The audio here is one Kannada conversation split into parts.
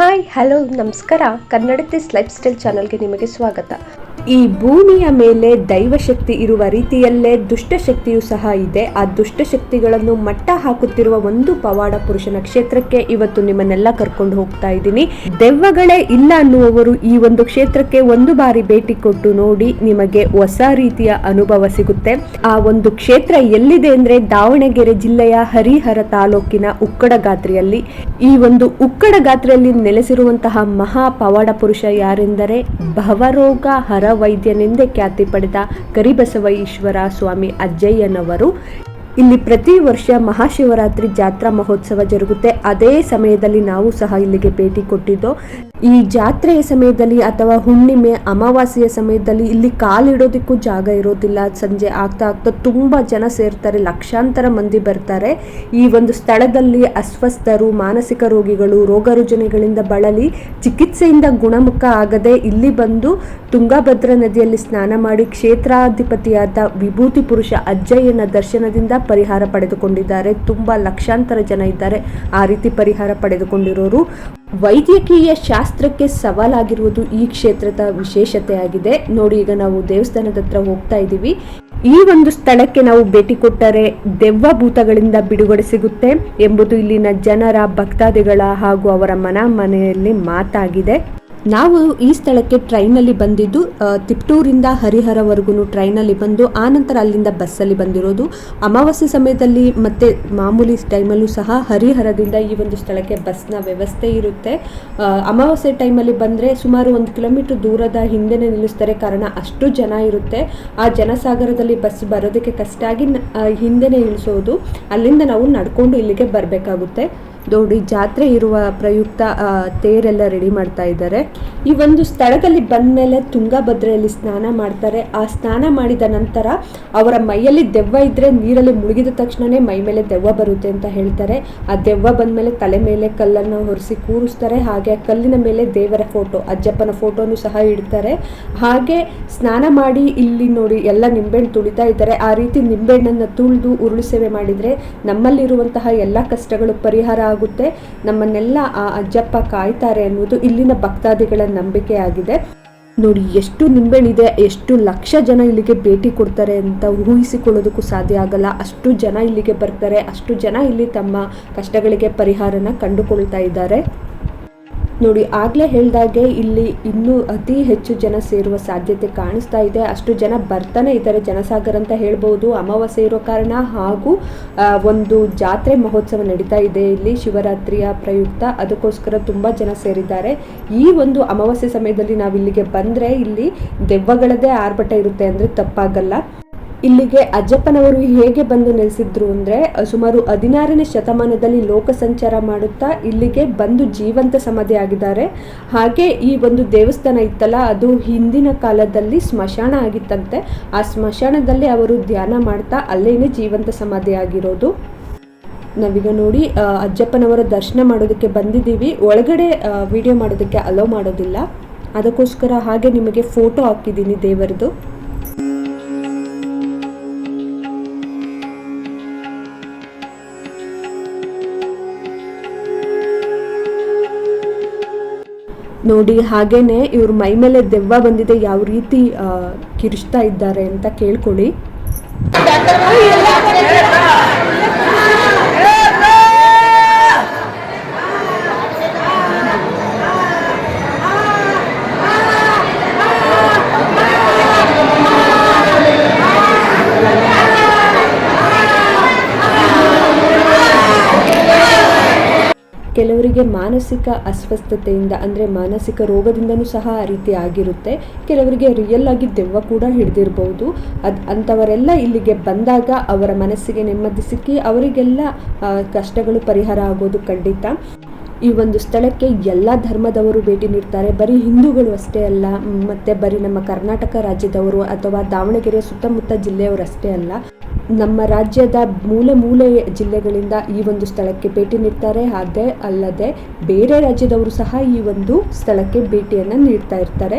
ಹಾಯ್ ಹಲೋ ನಮಸ್ಕಾರ. ಕನ್ನಡತಿಸ್ ಲೈಫ್ ಸ್ಟೈಲ್ ಚಾನಲ್ಗೆ ನಿಮಗೆ ಸ್ವಾಗತ. ಈ ಭೂಮಿಯ ಮೇಲೆ ದೈವಶಕ್ತಿ ಇರುವ ರೀತಿಯಲ್ಲೇ ದುಷ್ಟಶಕ್ತಿಯೂ ಸಹ ಇದೆ. ಆ ದುಷ್ಟಶಕ್ತಿಗಳನ್ನು ಮಟ್ಟ ಹಾಕುತ್ತಿರುವ ಒಂದು ಪವಾಡ ಪುರುಷನ ಕ್ಷೇತ್ರಕ್ಕೆ ಇವತ್ತು ನಿಮ್ಮನ್ನೆಲ್ಲ ಕರ್ಕೊಂಡು ಹೋಗ್ತಾ ಇದ್ದೀನಿ. ದೆವ್ವಗಳೇ ಇಲ್ಲ ಅನ್ನುವವರು ಈ ಒಂದು ಕ್ಷೇತ್ರಕ್ಕೆ ಒಂದು ಬಾರಿ ಭೇಟಿ ಕೊಟ್ಟು ನೋಡಿ ನಿಮಗೆ ಹೊಸ ರೀತಿಯ ಅನುಭವ ಸಿಗುತ್ತೆ. ಆ ಒಂದು ಕ್ಷೇತ್ರ ಎಲ್ಲಿದೆ ಅಂದ್ರೆ ದಾವಣಗೆರೆ ಜಿಲ್ಲೆಯ ಹರಿಹರ ತಾಲೂಕಿನ ಉಕ್ಕಡ ಗಾತ್ರಿಯಲ್ಲಿ. ಈ ಒಂದು ಉಕ್ಕಡ ಗಾತ್ರಿಯಲ್ಲಿ ನೆಲೆಸಿರುವಂತಹ ಮಹಾ ಪವಾಡ ಪುರುಷ ಯಾರೆಂದರೆ ಭವರೋಗ ಹರ ವೈದ್ಯನೆಂದೇ ಖ್ಯಾತಿ ಪಡೆದ ಕರಿಬಸವ ಈಶ್ವರ ಸ್ವಾಮಿ ಅಜ್ಜಯ್ಯನವರು ಇಲ್ಲಿ ಪ್ರತಿ ವರ್ಷ ಮಹಾಶಿವರಾತ್ರಿ ಜಾತ್ರಾ ಮಹೋತ್ಸವ ಜರುಗುತ್ತೆ. ಅದೇ ಸಮಯದಲ್ಲಿ ನಾವು ಸಹ ಇಲ್ಲಿಗೆ ಭೇಟಿ ಕೊಟ್ಟಿದ್ದು. ಈ ಜಾತ್ರೆಯ ಸಮಯದಲ್ಲಿ ಅಥವಾ ಹುಣ್ಣಿಮೆ, ಅಮಾವಾಸ್ಯೆಯ ಸಮಯದಲ್ಲಿ ಇಲ್ಲಿ ಕಾಲಿಡೋದಕ್ಕೂ ಜಾಗ ಇರೋದಿಲ್ಲ. ಸಂಜೆ ಆಗ್ತಾ ಆಗ್ತಾ ತುಂಬ ಜನ ಸೇರ್ತಾರೆ, ಲಕ್ಷಾಂತರ ಮಂದಿ ಬರ್ತಾರೆ. ಈ ಒಂದು ಸ್ಥಳದಲ್ಲಿ ಅಸ್ವಸ್ಥರು, ಮಾನಸಿಕ ರೋಗಿಗಳು ರೋಗ ರುಜಿನಗಳಿಂದ ಬಳಲಿ, ಚಿಕಿತ್ಸೆಯಿಂದ ಗುಣಮುಖ ಆಗದೆ ಇಲ್ಲಿ ಬಂದು ತುಂಗಭದ್ರಾ ನದಿಯಲ್ಲಿ ಸ್ನಾನ ಮಾಡಿ ಕ್ಷೇತ್ರಾಧಿಪತಿಯಾದ ವಿಭೂತಿ ಪುರುಷ ಅಜ್ಜಯ್ಯನ ದರ್ಶನದಿಂದ ಪರಿಹಾರ ಪಡೆದುಕೊಂಡಿದ್ದಾರೆ. ತುಂಬ ಲಕ್ಷಾಂತರ ಜನ ಇದ್ದಾರೆ. ಆ ರೀತಿ ಪರಿಹಾರ ಪಡೆದುಕೊಂಡಿರೋರು ವೈದ್ಯಕೀಯ ಶಾಸ್ತ್ರಕ್ಕೆ ಸವಾಲಾಗಿರುವುದು ಈ ಕ್ಷೇತ್ರದ ವಿಶೇಷತೆ ಆಗಿದೆ. ನೋಡಿ, ಈಗ ನಾವು ದೇವಸ್ಥಾನದ ಹತ್ರ ಹೋಗ್ತಾ ಇದ್ದೀವಿ. ಈ ಒಂದು ಸ್ಥಳಕ್ಕೆ ನಾವು ಭೇಟಿ ಕೊಟ್ಟರೆ ದೆವ್ವ ಭೂತಗಳಿಂದ ಬಿಡುಗಡೆ ಸಿಗುತ್ತೆ ಎಂಬುದು ಇಲ್ಲಿನ ಜನರ ಭಕ್ತಾದಿಗಳ ಹಾಗೂ ಅವರ ಮನ ಮನೆಯಲ್ಲಿ ಮಾತಾಗಿದೆ. ನಾವು ಈ ಸ್ಥಳಕ್ಕೆ ಟ್ರೈನಲ್ಲಿ ಬಂದಿದ್ದು ತಿಪ್ಟೂರಿಂದ ಹರಿಹರವರೆಗೂ ಟ್ರೈನಲ್ಲಿ ಬಂದು ಆನಂತರ ಅಲ್ಲಿಂದ ಬಸ್ಸಲ್ಲಿ ಬಂದಿರೋದು. ಅಮಾವಾಸ್ಯೆ ಸಮಯದಲ್ಲಿ ಮತ್ತೆ ಮಾಮೂಲಿ ಟೈಮಲ್ಲೂ ಸಹ ಹರಿಹರದಿಂದ ಈ ಒಂದು ಸ್ಥಳಕ್ಕೆ ಬಸ್ನ ವ್ಯವಸ್ಥೆ ಇರುತ್ತೆ. ಅಮಾವಾಸ್ಯೆ ಟೈಮಲ್ಲಿ ಬಂದರೆ ಸುಮಾರು ಒಂದು ಕಿಲೋಮೀಟರ್ ದೂರದ ಹಿಂದೆನೇ ನಿಲ್ಲಿಸ್ತಾರೆ. ಕಾರಣ ಅಷ್ಟು ಜನ ಇರುತ್ತೆ. ಆ ಜನಸಾಗರದಲ್ಲಿ ಬಸ್ ಬರೋದಕ್ಕೆ ಕಷ್ಟ ಆಗಿ ಹಿಂದೆನೇ ಇಳಿಸೋದು ಅಲ್ಲಿಂದ ನಾವು ನಡ್ಕೊಂಡು ಇಲ್ಲಿಗೆ ಬರಬೇಕಾಗುತ್ತೆ. ನೋಡಿ ಜಾತ್ರೆ ಇರುವ ಪ್ರಯುಕ್ತ ತೇರೆಲ್ಲ ರೆಡಿ ಮಾಡ್ತಾ ಇದ್ದಾರೆ. ಈ ಒಂದು ಸ್ಥಳದಲ್ಲಿ ಬಂದ ಮೇಲೆ ತುಂಗಭದ್ರೆಯಲ್ಲಿ ಸ್ನಾನ ಮಾಡ್ತಾರೆ. ಆ ಸ್ನಾನ ಮಾಡಿದ ನಂತರ ಅವರ ಮೈಯಲ್ಲಿ ದೆವ್ವ ಇದ್ರೆ ನೀರಲ್ಲಿ ಮುಳುಗಿದ ತಕ್ಷಣನೇ ಮೈ ಮೇಲೆ ದೆವ್ವ ಬರುತ್ತೆ ಅಂತ ಹೇಳ್ತಾರೆ. ಆ ದೆವ್ವ ಬಂದ್ಮೇಲೆ ತಲೆ ಮೇಲೆ ಕಲ್ಲನ್ನು ಹೊರಿಸಿ ಕೂರಿಸ್ತಾರೆ. ಹಾಗೆ ಆ ಕಲ್ಲಿನ ಮೇಲೆ ದೇವರ ಫೋಟೋ ಅಜ್ಜಪ್ಪನ ಫೋಟೋನು ಸಹ ಇಡ್ತಾರೆ. ಹಾಗೆ ಸ್ನಾನ ಮಾಡಿ ಇಲ್ಲಿ ನೋಡಿ ಎಲ್ಲ ನಿಂಬೆಹಣ್ಣು ತುಳಿತಾ ಇದ್ದಾರೆ. ಆ ರೀತಿ ನಿಂಬೆಹಣ್ಣನ್ನು ತುಳಿದು, ಉರುಳು ಸೇವೆ ಮಾಡಿದರೆ ನಮ್ಮಲ್ಲಿರುವಂತಹ ಎಲ್ಲ ಕಷ್ಟಗಳು ಪರಿಹಾರ ಆಗುತ್ತೆ. ನಮ್ಮನ್ನೆಲ್ಲ ಆ ಅಜ್ಜಪ್ಪ ಕಾಯ್ತಾರೆ ಅನ್ನೋದು ಇಲ್ಲಿನ ಭಕ್ತಾದಿಗಳ ನಂಬಿಕೆ ಆಗಿದೆ ನೋಡಿ, ಎಷ್ಟು ನಿಂಬೆಣಿದೆ ಎಷ್ಟು ಲಕ್ಷ ಜನ ಇಲ್ಲಿಗೆ ಭೇಟಿ ಕೊಡ್ತಾರೆ ಅಂತ ಊಹಿಸಿಕೊಳ್ಳೋದಕ್ಕೂ ಸಾಧ್ಯ ಆಗಲ್ಲ. ಅಷ್ಟು ಜನ ಇಲ್ಲಿಗೆ ಬರ್ತಾರೆ, ಅಷ್ಟು ಜನ ಇಲ್ಲಿ ತಮ್ಮ ಕಷ್ಟಗಳಿಗೆ ಪರಿಹಾರನ ಕಂಡುಕೊಳ್ತಾ ಇದ್ದಾರೆ. ನೋಡಿ, ಆಗಲೇ ಹೇಳ್ದಾಗೆ ಇಲ್ಲಿ ಇನ್ನೂ ಅತಿ ಹೆಚ್ಚು ಜನ ಸೇರುವ ಸಾಧ್ಯತೆ ಕಾಣಿಸ್ತಾ ಇದೆ. ಅಷ್ಟು ಜನ ಬರ್ತಾನೆ ಇದ್ದಾರೆ ಜನಸಾಗರ ಅಂತ ಹೇಳ್ಬೋದು. ಅಮಾವಾಸ್ಯೆ ಇರೋ ಕಾರಣ ಹಾಗೂ ಒಂದು ಜಾತ್ರೆ ಮಹೋತ್ಸವ ನಡೀತಾ ಇದೆ ಇಲ್ಲಿ ಶಿವರಾತ್ರಿಯ ಪ್ರಯುಕ್ತ. ಅದಕ್ಕೋಸ್ಕರ ತುಂಬ ಜನ ಸೇರಿದ್ದಾರೆ. ಈ ಒಂದು ಅಮಾವಾಸ್ಯೆ ಸಮಯದಲ್ಲಿ ನಾವು ಇಲ್ಲಿಗೆ ಬಂದರೆ ಇಲ್ಲಿ ದೆವ್ವಗಳದೇ ಆರ್ಭಟ ಇರುತ್ತೆ ಅಂದರೆ ತಪ್ಪಾಗಲ್ಲ. ಇಲ್ಲಿಗೆ ಅಜ್ಜಪ್ಪನವರು ಹೇಗೆ ಬಂದು ನೆಲೆಸಿದ್ರು ಅಂದ್ರೆ, ಸುಮಾರು ಹದಿನಾರನೇ ಶತಮಾನದಲ್ಲಿ ಲೋಕ ಸಂಚಾರ ಮಾಡುತ್ತಾ ಇಲ್ಲಿಗೆ ಬಂದು ಜೀವಂತ ಸಮಾಧಿ ಆಗಿದ್ದಾರೆ. ಹಾಗೆ ಈ ಒಂದು ದೇವಸ್ಥಾನ ಇತ್ತಲ್ಲ, ಅದು ಹಿಂದಿನ ಕಾಲದಲ್ಲಿ ಸ್ಮಶಾನ ಆಗಿತ್ತಂತೆ. ಆ ಸ್ಮಶಾನದಲ್ಲಿ ಅವರು ಧ್ಯಾನ ಮಾಡ್ತಾ ಅಲ್ಲೇನೆ ಜೀವಂತ ಸಮಾಧಿ ಆಗಿರೋದು. ನಾವೀಗ ನೋಡಿ ಅಜ್ಜಪ್ಪನವರ ದರ್ಶನ ಮಾಡೋದಕ್ಕೆ ಬಂದಿದ್ದೀವಿ. ಒಳಗಡೆ ವಿಡಿಯೋ ಮಾಡೋದಕ್ಕೆ ಅಲೋ ಮಾಡೋದಿಲ್ಲ. ಅದಕ್ಕೋಸ್ಕರ ಹಾಗೆ ನಿಮಗೆ ಫೋಟೋ ಹಾಕಿದ್ದೀನಿ ದೇವರದು. ನೋಡಿ ಹಾಗೇನೆ ಇವ್ರ ಮೈ ಮೇಲೆ ದೆವ್ವ ಬಂದಿದೆ ಯಾವ ರೀತಿ ಕಿರಿಸ್ತಾ ಇದ್ದಾರೆ ಅಂತ ಕೇಳ್ಕೊಳ್ಳಿ. ಕೆಲವರಿಗೆ ಮಾನಸಿಕ ಅಸ್ವಸ್ಥತೆಯಿಂದ, ಅಂದರೆ ಮಾನಸಿಕ ರೋಗದಿಂದನೂ ಸಹ ಆ ರೀತಿ ಆಗಿರುತ್ತೆ. ಕೆಲವರಿಗೆ ರಿಯಲ್ ಆಗಿ ದೆವ್ವ ಕೂಡ ಹಿಡಿದಿರ್ಬೋದು. ಅದು ಅಂಥವರೆಲ್ಲ ಇಲ್ಲಿಗೆ ಬಂದಾಗ ಅವರ ಮನಸ್ಸಿಗೆ ನೆಮ್ಮದಿ ಸಿಕ್ಕಿ ಅವರಿಗೆಲ್ಲ ಕಷ್ಟಗಳು ಪರಿಹಾರ ಆಗೋದು ಖಂಡಿತ. ಈ ಒಂದು ಸ್ಥಳಕ್ಕೆ ಎಲ್ಲ ಧರ್ಮದವರು ಭೇಟಿ ನೀಡ್ತಾರೆ. ಬರೀ ಹಿಂದೂಗಳು ಅಷ್ಟೇ ಅಲ್ಲ, ಮತ್ತೆ ಬರೀ ನಮ್ಮ ಕರ್ನಾಟಕ ರಾಜ್ಯದವರು ಅಥವಾ ದಾವಣಗೆರೆ ಸುತ್ತಮುತ್ತ ಜಿಲ್ಲೆಯವರು ಅಷ್ಟೇ ಅಲ್ಲ. ನಮ್ಮ ರಾಜ್ಯದ ಮೂಲೆ ಮೂಲೆ ಜಿಲ್ಲೆಗಳಿಂದ ಈ ಒಂದು ಸ್ಥಳಕ್ಕೆ ಭೇಟಿ ನೀಡ್ತಾರೆ. ಅದೇ ಅಲ್ಲದೆ ಬೇರೆ ರಾಜ್ಯದವರು ಸಹ ಈ ಒಂದು ಸ್ಥಳಕ್ಕೆ ಭೇಟಿಯನ್ನು ನೀಡ್ತಾ ಇರ್ತಾರೆ.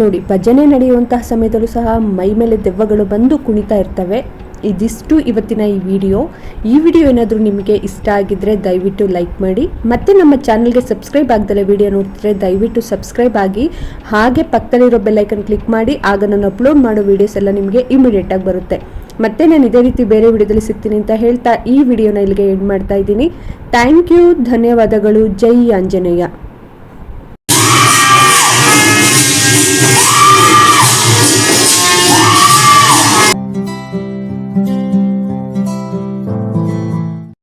ನೋಡಿ, ಭಜನೆ ನಡೆಯುವಂತಹ ಸಮಯದಲ್ಲೂ ಸಹ ಮೈ ಮೇಲೆ ದೆವ್ವಗಳು ಬಂದು ಕುಣಿತಾ ಇರ್ತವೆ. ಇದಿಷ್ಟು ಇವತ್ತಿನ ಈ ವಿಡಿಯೋ. ಈ ವಿಡಿಯೋ ಏನಾದರೂ ನಿಮಗೆ ಇಷ್ಟ ಆಗಿದ್ರೆ ದಯವಿಟ್ಟು ಲೈಕ್ ಮಾಡಿ, ಮತ್ತೆ ನಮ್ಮ ಚಾನಲ್ಗೆ ಸಬ್ಸ್ಕ್ರೈಬ್ ಆಗದಲ್ಲೇ ವಿಡಿಯೋ ನೋಡ್ತಿದ್ರೆ ದಯವಿಟ್ಟು ಸಬ್ಸ್ಕ್ರೈಬ್ ಆಗಿ, ಹಾಗೆ ಪಕ್ಕದಲ್ಲಿರೋ ಬೆಲ್ಲೈಕನ್ ಕ್ಲಿಕ್ ಮಾಡಿ, ಆಗ ನಾನು ಅಪ್ಲೋಡ್ ಮಾಡೋ ವಿಡಿಯೋಸ್ ಎಲ್ಲ ನಿಮಗೆ ಇಮಿಡಿಯೇಟ್ ಆಗಿ ಬರುತ್ತೆ. ಮತ್ತೆ ನಾನು ಇದೇ ರೀತಿ ಬೇರೆ ವಿಡಿಯೋದಲ್ಲಿ ಸಿಗ್ತೀನಿ ಅಂತ ಹೇಳ್ತಾ ಈ ವಿಡಿಯೋನ ಇಲ್ಲಿಗೆ ಎಂಡ್ ಮಾಡ್ತಾ ಇದ್ದೀನಿ. ಥ್ಯಾಂಕ್ ಯು ಧನ್ಯವಾದಗಳು. ಜೈ ಆಂಜನೇಯ.